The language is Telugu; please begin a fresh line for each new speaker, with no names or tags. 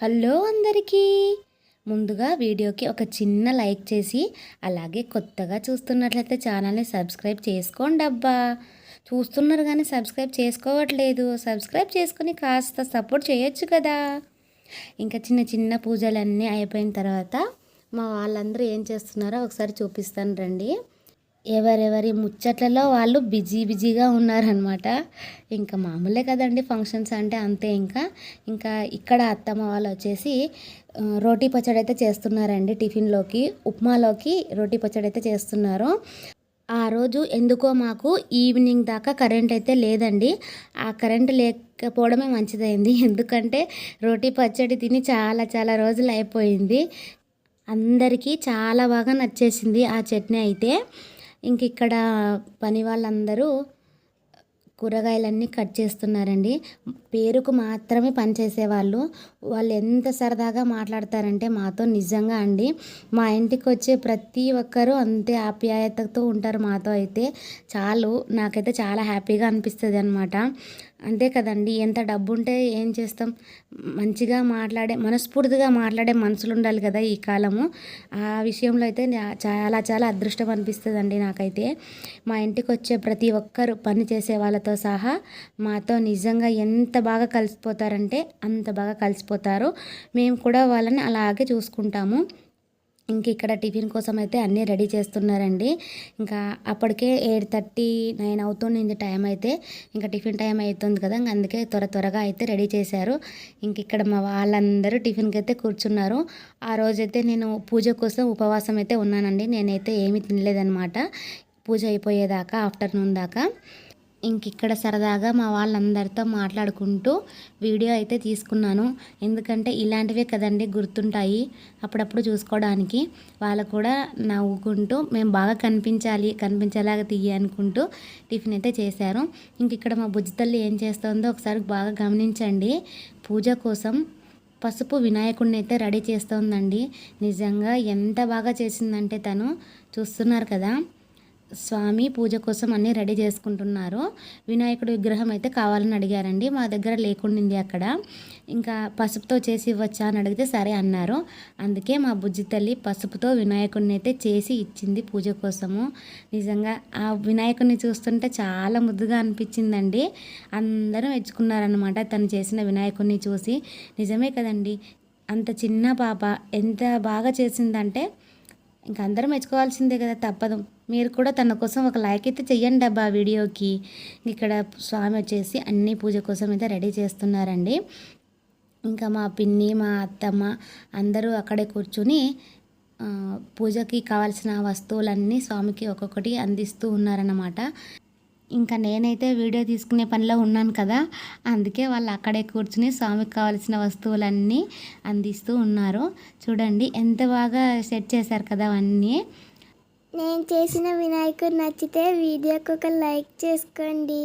హలో అందరికీ. ముందుగా వీడియోకి ఒక చిన్న లైక్ చేసి అలాగే కొత్తగా చూస్తున్నట్లయితే ఛానల్ని సబ్స్క్రైబ్ చేసుకోండి అబ్బా. చూస్తున్నారు కానీ సబ్స్క్రైబ్ చేసుకోవట్లేదు. సబ్స్క్రైబ్ చేసుకుని కాస్త సపోర్ట్ చేయొచ్చు కదా. ఇంకా చిన్న చిన్న పూజలన్నీ అయిపోయిన తర్వాత మా వాళ్ళందరూ ఏం చేస్తున్నారో ఒకసారి చూపిస్తాను రండి. ఎవరెవరి ముచ్చట్లలో వాళ్ళు బిజీ బిజీగా ఉన్నారనమాట ఇంకా మామూలే కదండి ఫంక్షన్స్ అంటే అంతే ఇంకా. ఇంకా ఇక్కడ అత్తమ్మ వాళ్ళు వచ్చేసి రోటీ పచ్చడి అయితే చేస్తున్నారండి టిఫిన్లోకి ఉప్మాలోకి రోటీ పచ్చడి అయితే చేస్తున్నారు. ఆ రోజు ఎందుకో మాకు ఈవినింగ్ దాకా కరెంట్ అయితే లేదండి. ఆ కరెంట్ లేకపోవడమే మంచిదైంది. ఎందుకంటే రోటీ పచ్చడి తిని చాలా చాలా రోజులు అయిపోయింది. అందరికీ చాలా బాగా నచ్చేసింది ఆ చట్నీ అయితే. ఇంక ఇక్కడ పని వాళ్ళందరూ కూరగాయలన్నీ కట్ చేస్తున్నారండి. పేరుకు మాత్రమే పనిచేసేవాళ్ళు. వాళ్ళు ఎంత సరదాగా మాట్లాడతారంటే మాతో నిజంగా అండి. మా ఇంటికి వచ్చే ప్రతి ఒక్కరూ అంతే ఆప్యాయతతో ఉంటారు మాతో అయితే. చాలు నాకైతే చాలా హ్యాపీగా అనిపిస్తుంది అనమాట అంతే కదండి ఎంత డబ్బు ఉంటే ఏం చేస్తాం? మంచిగా మాట్లాడే మనస్ఫూర్తిగా మాట్లాడే మనుషులు ఉండాలి కదా ఈ కాలము. ఆ విషయంలో అయితే చాలా చాలా అదృష్టం అనిపిస్తుంది అండి నాకైతే. మా ఇంటికి వచ్చే ప్రతి ఒక్కరు పని చేసే వాళ్ళతో సహా మాతో నిజంగా ఎంత బాగా కలిసిపోతారంటే అంత బాగా కలిసిపోతారు. మేము కూడా వాళ్ళని అలాగే చూసుకుంటాము. ఇంక ఇక్కడ టిఫిన్ కోసం అయితే అన్నీ రెడీ చేస్తున్నారండి. ఇంకా అప్పటికే ఎయిట్ థర్టీ నైన్ అవుతుంది టైం అయితే. ఇంకా టిఫిన్ టైం అవుతుంది కదా అందుకే త్వర త్వరగా అయితే రెడీ చేశారు. ఇంక ఇక్కడ మా వాళ్ళందరూ టిఫిన్కి అయితే కూర్చున్నారు. ఆ రోజైతే నేను పూజ కోసం ఉపవాసం అయితే ఉన్నానండి. నేనైతే ఏమీ తినలేదనమాట పూజ అయిపోయేదాకా ఆఫ్టర్నూన్ దాకా. ఇంక ఇక్కడ సరదాగా మా వాళ్ళందరితో మాట్లాడుకుంటూ వీడియో అయితే తీసుకున్నాను. ఎందుకంటే ఇలాంటివే కదండి గుర్తుంటాయి అప్పుడప్పుడు చూసుకోవడానికి. వాళ్ళు కూడా నవ్వుకుంటూ మేము బాగా కనిపించాలి కనిపించేలాగా తీయ అనుకుంటూ టిఫిన్ అయితే చేశారు. ఇంక ఇక్కడ మా బుజ్జి తల్లి ఏం చేస్తుందో ఒకసారి బాగా గమనించండి. పూజ కోసం పసుపు వినాయకుడిని అయితే రెడీ చేస్తోందండి. నిజంగా ఎంత బాగా చేసిందంటే తను. చూస్తున్నారు కదా. స్వామి పూజ కోసం అన్నీ రెడీ చేసుకుంటున్నారు. వినాయకుడి విగ్రహం అయితే కావాలని అడిగారండి. మా దగ్గర లేకుండింది అక్కడ. ఇంకా పసుపుతో చేసి ఇవ్వచ్చా అని అడిగితే సరే అన్నారు. అందుకే మా బుజ్జి తల్లి పసుపుతో వినాయకుడిని అయితే చేసి ఇచ్చింది పూజ కోసము. నిజంగా ఆ వినాయకుడిని చూస్తుంటే చాలా ముద్దుగా అనిపించిందండి. అందరూ మెచ్చుకున్నారనమాట తను చేసిన వినాయకుడిని చూసి. నిజమే కదండి. అంత చిన్న పాప ఎంత బాగా చేసిందంటే ఇంక అందరం మెచ్చుకోవాల్సిందే కదా తప్పదు. మీరు కూడా తన కోసం ఒక లైక్ అయితే చెయ్యండి అబ్బా వీడియోకి. ఇక్కడ స్వామి వచ్చేసి అన్ని పూజ కోసం అయితే రెడీ చేస్తున్నారండి. ఇంకా మా పిన్ని మా అత్తమ్మ అందరూ అక్కడే కూర్చుని పూజకి కావాల్సిన వస్తువులన్నీ స్వామికి ఒక్కొక్కటి అందిస్తూ ఉన్నారన్నమాట. ఇంకా నేనైతే వీడియో తీసుకునే పనిలో ఉన్నాను కదా అందుకే వాళ్ళు అక్కడే కూర్చుని స్వామికి కావాల్సిన వస్తువులన్నీ అందిస్తూ ఉన్నారు. చూడండి ఎంత బాగా సెట్ చేశారు కదా అవన్నీ.
నేను చేసిన వినాయకుడు నచ్చితే వీడియోకి ఒక లైక్ చేసుకోండి.